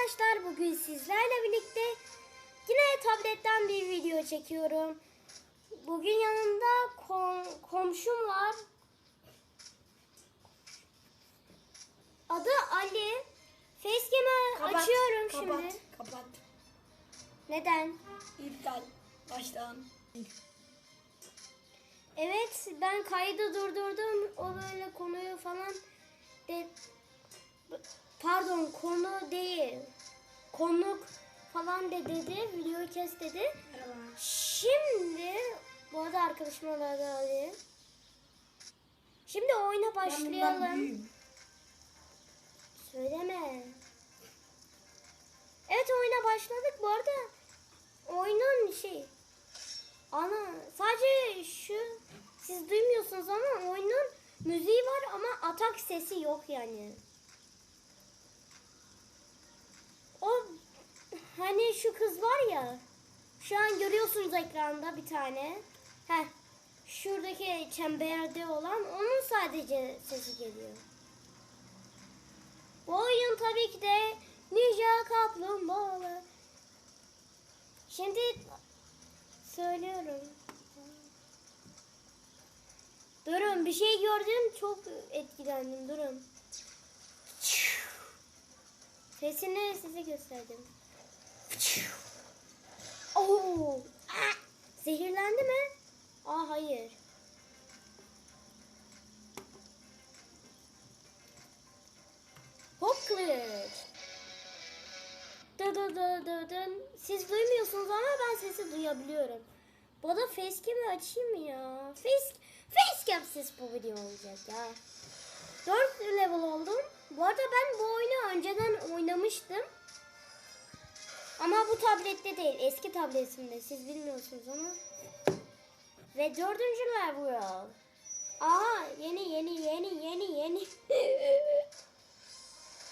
arkadaşlar bugün sizlerle birlikte yine tabletten bir video çekiyorum. Bugün yanımda kom- komşum var. Adı Ali. Facecam'ı açıyorum kapat, şimdi. Kapat. Neden? İptal. Baştan. Evet ben kaydı durdurdum. O böyle konuyu falan pardon konu değil. Konuk falan de dedi. Videoyu kes dedi. Merhaba. Şimdi bu arada arkadaşım olarak alayım. Şimdi oyuna başlayalım. Söyleme. Evet oyuna başladık. Bu arada oyunun şey ana sadece şu siz duymuyorsunuz ama oyunun müziği var ama atak sesi yok yani. O hani şu kız var ya şu an görüyorsunuz ekranda bir tane. Heh. Şuradaki çemberde olan onun sadece sesi geliyor. Bu oyun tabii ki de Ninja Kaplumbağalı. Şimdi söylüyorum. Durun bir şey gördüm çok etkilendim durun. Sesini size gösterdim. Oo! Ah! Zehirlendi mi? Aa hayır. Hop kılıç. Dı dı dı dı dın. Siz duymuyorsunuz ama ben sesi duyabiliyorum. Bu da facecam'i açayım mı ya? Face, facecam ses bu video olacak ya. 4 level oldum. Bu arada ben bu oyunu önceden oynamıştım. Ama bu tablette değil. Eski tabletimde. Siz bilmiyorsunuz ama. Ve dördüncü level. Aa yeni yeni yeni yeni yeni.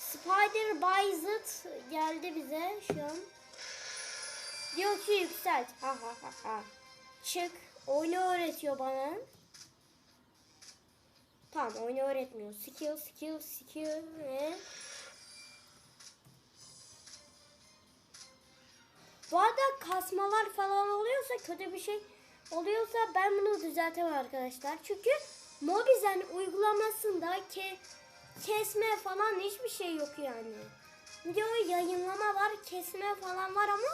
Spider Bayzıt geldi bize şu an. Diyor ki yükselt. Ha ha ha ha. Çık. Oyunu öğretiyor bana. Tamam oyunu öğretmiyor. Skill skill skill ve Bu arada kasmalar falan oluyorsa kötü bir şey oluyorsa ben bunu düzeltemem arkadaşlar. Çünkü Mobizen uygulamasında ke kesme falan hiçbir şey yok yani. Video yayınlama var, kesme falan var ama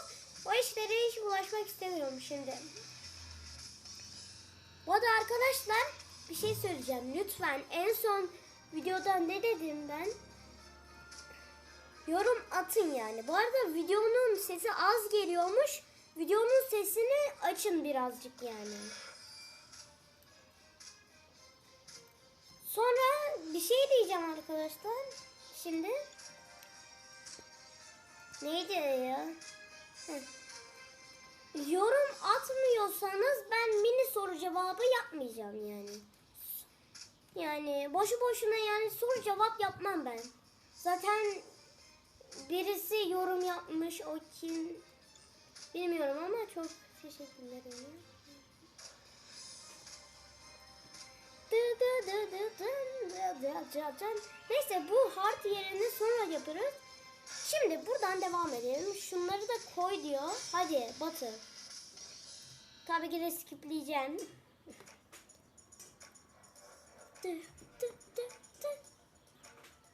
o işlere hiç bulaşmak istemiyorum şimdi. Bu arada arkadaşlar bir şey söyleyeceğim. Lütfen en son videoda ne dedim ben? Yorum atın yani. Bu arada videonun sesi az geliyormuş. Videonun sesini açın birazcık yani. Sonra bir şey diyeceğim arkadaşlar. Şimdi. Neydi ya? Heh. Yorum atmıyorsanız ben mini soru cevabı yapmayacağım yani. Yani boşu boşuna yani soru cevap yapmam ben. Zaten birisi yorum yapmış o kim bilmiyorum ama çok teşekkürler ona. Neyse bu hard yerini sonra yaparız. Şimdi buradan devam edelim. Şunları da koy diyor. Hadi Batı. Tabii ki de skipleyeceğim. Dı dı dı dı.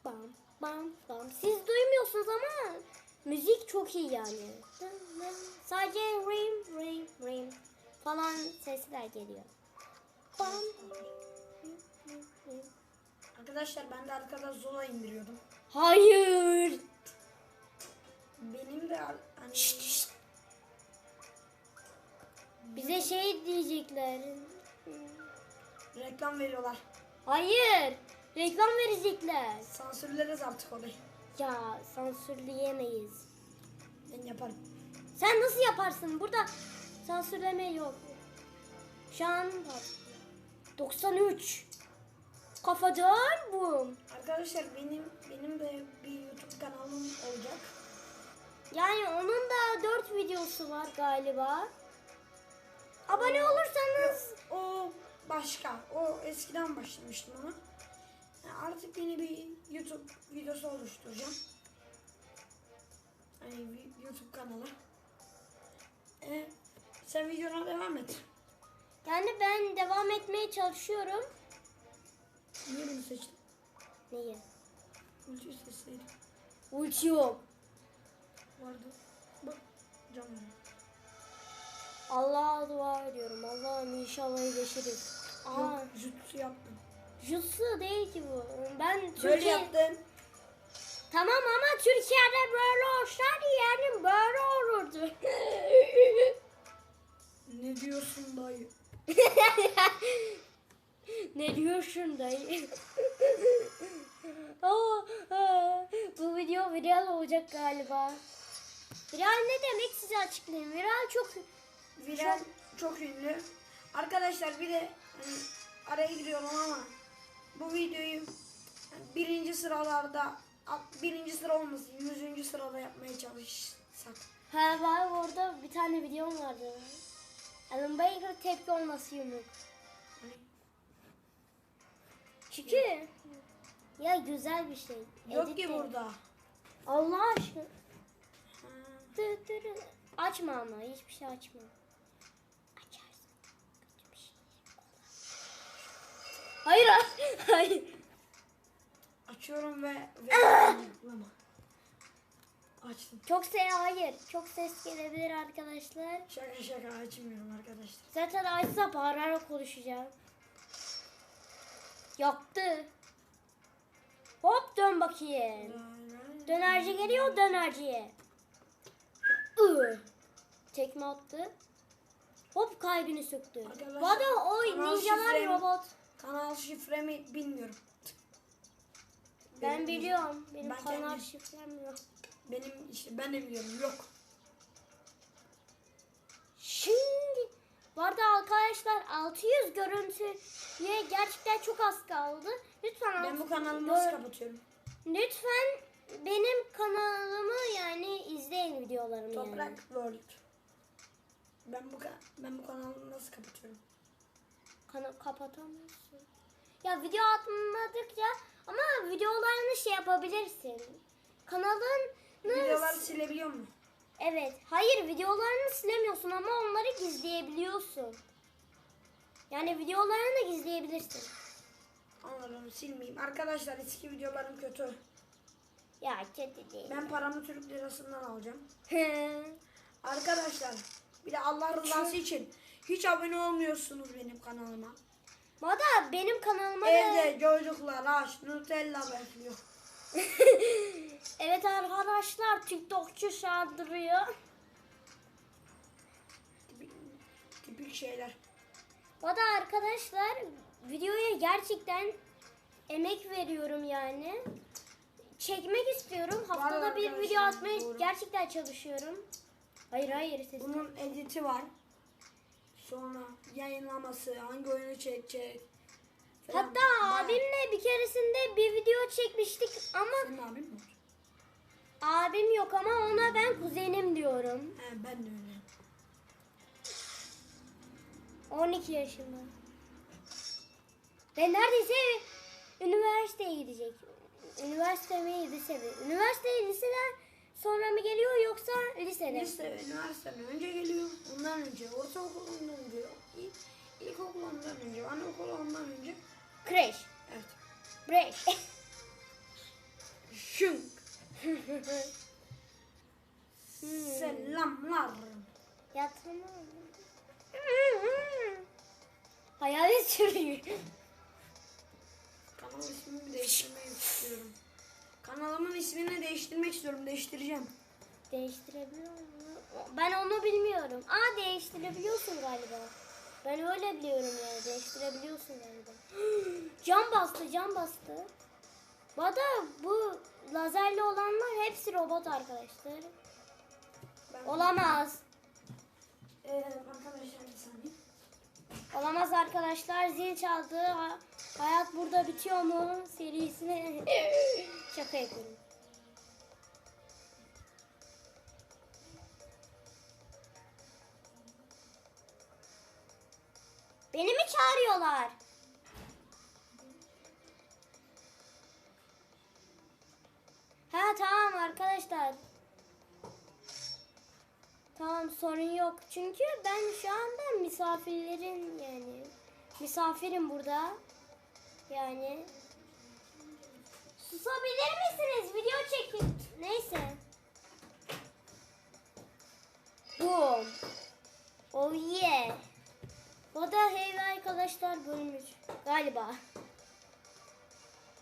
Bam bam bam. Siz duymuyorsunuz ama müzik çok iyi yani. Sadece rim rim rim falan sesler geliyor. Bam. Arkadaşlar ben de arkada Zola indiriyordum. Hayır. Benim de hani Şşt, şşt. Bize şey diyecekler. reklam veriyorlar. Hayır. Reklam verecekler. Sansürleriz artık orayı. Ya sansürleyemeyiz. Ben yaparım. Sen nasıl yaparsın? Burada sansürleme yok. Şu an bak. 93. Kafadan bu. Arkadaşlar benim benim de bir YouTube kanalım olacak. Yani onun da 4 videosu var galiba. Abone olursanız O başka. O eskiden başlamıştım ama. Yani artık yeni bir YouTube videosu oluşturacağım. Hani YouTube kanalı. Ee, sen videona devam et. Yani ben devam etmeye çalışıyorum. Niye bunu seçtin? Neyi? Ulti sesleri Ulti yok. vardı. Bak canım. Allah'a dua ediyorum. Allah'ım inşallah iyileşiriz. Aa, Yok, jutsu yaptım. jutsu değil ki bu. Ben Böyle Türkiye... yaptın. Tamam ama Türkiye'de böyle olsaydı yani böyle olurdu. Ne diyorsun dayı? ne diyorsun dayı? Aa, aa, bu video viral olacak galiba. Viral ne demek size açıklayayım. Viral çok Viral çok ünlü. Arkadaşlar bir de araya giriyorum ama bu videoyu birinci sıralarda birinci sıra olmasın yüzüncü sırada yapmaya çalışsak. Ha var orada bir tane videom vardı. Alan Baker tepki olması yumruk. Çünkü ya güzel bir şey. yok Edit ki burada. Allah aşkına. Açma ama hiçbir şey açma. Açarsın. Kötü bir şey olur. Hayır hayır. açıyorum ve ve. Açtım. Çok ses hayır. Çok ses gelebilir arkadaşlar. Şaka şaka açmıyorum arkadaşlar. Zaten açsa bağırarak konuşacağım. Yaktı. Hop dön bakayım. Dönerci geliyor dönerciye. Iı. Tekme attı. Hop kalbini söktü. Arkadaşlar, Bu arada o ninjalar robot. Kanal şifremi bilmiyorum. Ben Benim- biliyorum. Benim Ben kanal kendim- şifrem yok. Benim işte ben de biliyorum yok. Şimdi bu arada arkadaşlar 600 görüntüye gerçekten çok az kaldı. Lütfen Ben bu alt- kanalı gör- nasıl kapatıyorum? Lütfen benim kanalımı yani izleyin videolarımı Toprak yani. World. Ben bu ben bu kanalı nasıl kapatıyorum? Kanal kapatamıyorsun. Ya video atmadıkça ama videolarını şey yapabilirsin. Kanalın Videoları silebiliyor mu? Evet. Hayır videolarını silemiyorsun ama onları gizleyebiliyorsun. Yani videolarını da gizleyebilirsin. Anladım silmeyeyim. Arkadaşlar eski videolarım kötü. Ya kötü değil. Ben paramı Türk lirasından alacağım. Arkadaşlar bir de Allah rızası için hiç abone olmuyorsunuz benim kanalıma. Bu arada benim kanalıma. Evde çocuklar aç Nutella bekliyor. Evet arkadaşlar TikTokçu şardırıyor. Tipik, tipik şeyler. Bu arada arkadaşlar videoya gerçekten emek veriyorum yani. Çekmek istiyorum. Haftada bir video atmaya doğru. gerçekten çalışıyorum. Hayır hayır sesim. Bunun editi var. Sonra yayınlaması, hangi oyunu çekecek. falan. Hatta Bayağı- abimle bir keresinde bir video çekmiştik ama Senin abin mi? var? abim yok ama ona ben kuzenim diyorum. He ben de öyle. 12 yaşında. Ve neredeyse üniversiteye gidecek. Üniversite mi lise mi? Üniversite liseden sonra mı geliyor yoksa lisede? Lise, üniversiteden önce geliyor. Ondan önce, ortaokulundan önce, ilk, ilkokul ondan önce, anaokulu ondan önce. Kreş. Evet. Breş. Şünk. Selamlar. ya tamam. Hayalet sürüyor. Kanal ismimi değiştirmek istiyorum. Kanalımın ismini değiştirmek istiyorum. Değiştireceğim. Değiştirebiliyor mu? Ben onu bilmiyorum. Aa değiştirebiliyorsun galiba. Ben öyle biliyorum yani. Değiştirebiliyorsun galiba. cam bastı, cam bastı. Bu arada bu lazerli olanlar hepsi robot arkadaşlar. Ben, Olamaz. Ee, arkadaşlar bir saniye. Olamaz arkadaşlar. Zil çaldı. Ha- hayat burada bitiyor mu? Serisine şaka yapıyorum. Beni mi çağırıyorlar? Ha tamam arkadaşlar. Tamam sorun yok. Çünkü ben şu anda misafirlerin yani misafirim burada. Yani susabilir misiniz? Video çekin. Neyse. Boom. Oh yeah. O da hey arkadaşlar bölmüş. Galiba.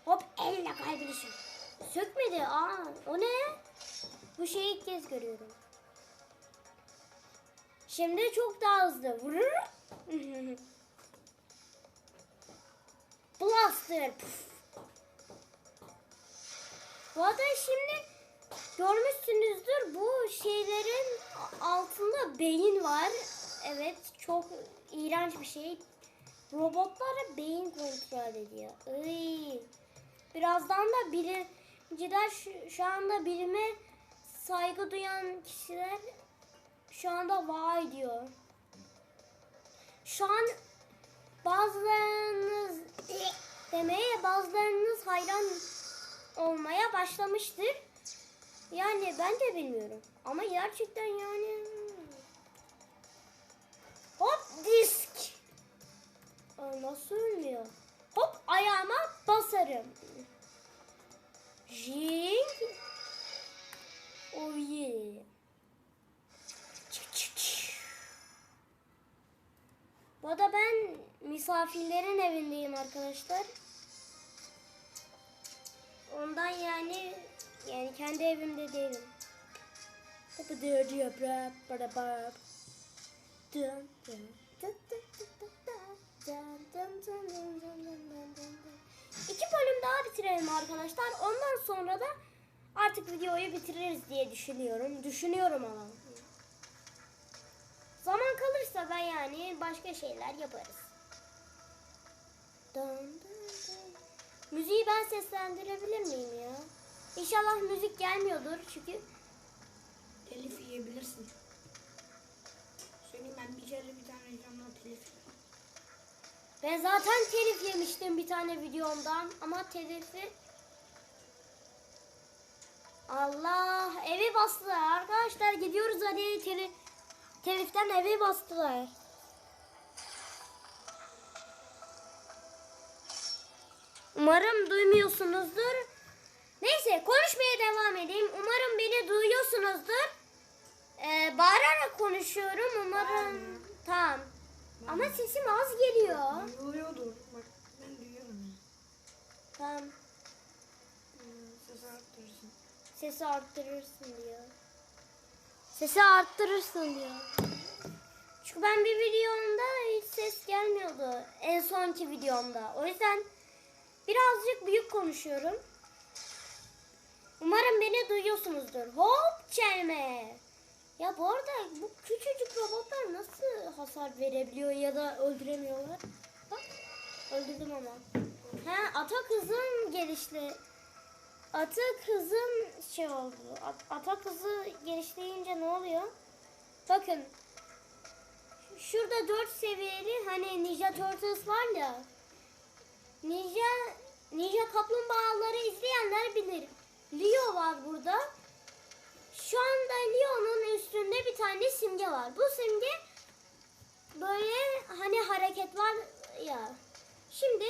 Hop elle kaybedişim. Sökmedi. Aa, o ne? Bu şeyi ilk kez görüyorum. Şimdi çok daha hızlı. Blaster. Bu arada şimdi görmüşsünüzdür bu şeylerin altında beyin var. Evet çok iğrenç bir şey. Robotlara beyin kontrol ediyor. Iy. Birazdan da bilimciler şu, şu anda bilime saygı duyan kişiler şu anda vay diyor. Şu an bazılarınız demeye bazılarınız hayran olmaya başlamıştır. Yani ben de bilmiyorum. Ama gerçekten yani hop disk. Aa, nasıl ölmüyor? Hop ayağıma basarım. Jing. Oh yeah. misafirlerin evindeyim arkadaşlar. Ondan yani yani kendi evimde değilim. Kapı dördü yaprak para para. Dön dön. İki bölüm daha bitirelim arkadaşlar. Ondan sonra da artık videoyu bitiririz diye düşünüyorum. Düşünüyorum ama. Zaman kalırsa da yani başka şeyler yaparız. Dun dun dun. Müziği ben seslendirebilir miyim ya? İnşallah müzik gelmiyordur çünkü Telif yiyebilirsin. Söyleyeyim ben bir kere bir tane reklamda telif yedim. ben zaten telif yemiştim bir tane videomdan ama telifi Allah evi bastılar arkadaşlar gidiyoruz hadi telif teliften evi bastılar. Umarım duymuyorsunuzdur. Neyse konuşmaya devam edeyim. Umarım beni duyuyorsunuzdur. Ee, bağırarak konuşuyorum. Umarım tamam. Ama sesim az geliyor. Duyuyordur. Bak ben duyuyorum. Tamam. Hmm, Ses arttırırsın. Sesi arttırırsın diyor. Sesi arttırırsın diyor. Çünkü ben bir videomda hiç ses gelmiyordu. En sonki videomda. O yüzden birazcık büyük konuşuyorum. Umarım beni duyuyorsunuzdur. Hop çelme. Ya bu arada bu küçücük robotlar nasıl hasar verebiliyor ya da öldüremiyorlar? Bak öldürdüm ama. He atak hızım gelişti. Atak hızım şey oldu. At- atak hızı genişleyince ne oluyor? Bakın. Şurada 4 seviyeli hani Ninja Turtles var ya. Ninja Ninja kaplumbağaları izleyenler bilir. Leo var burada. Şu anda Leo'nun üstünde bir tane simge var. Bu simge böyle hani hareket var ya. Şimdi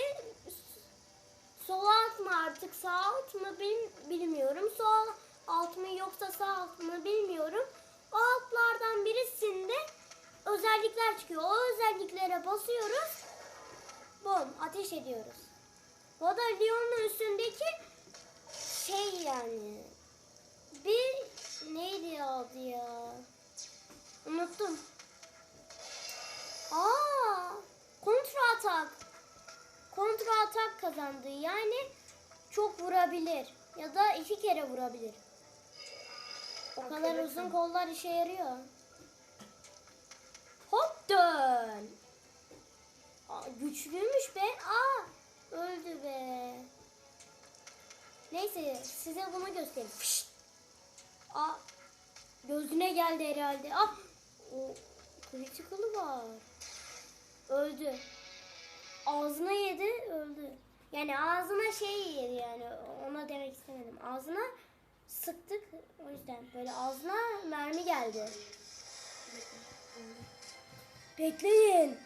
sol alt mı artık sağ alt mı bil- bilmiyorum. Sol alt mı yoksa sağ alt mı bilmiyorum. O altlardan birisinde özellikler çıkıyor. O özelliklere basıyoruz. Bom ateş ediyoruz. Bu da Leon'un üstündeki şey yani. Bir neydi adı ya? Unuttum. Aa, kontra atak. Kontra atak kazandı. Yani çok vurabilir. Ya da iki kere vurabilir. O kadar uzun kollar işe yarıyor. Hop dön. Güçlüymüş be. Aa, öldü be. Neyse size bunu göstereyim. Fışt. Aa, gözüne geldi herhalde. Ah, o critical'ı var. Öldü. Ağzına yedi, öldü. Yani ağzına şey yedi yani. Ona demek istemedim. Ağzına sıktık o yüzden. Böyle ağzına mermi geldi. Bekleyin.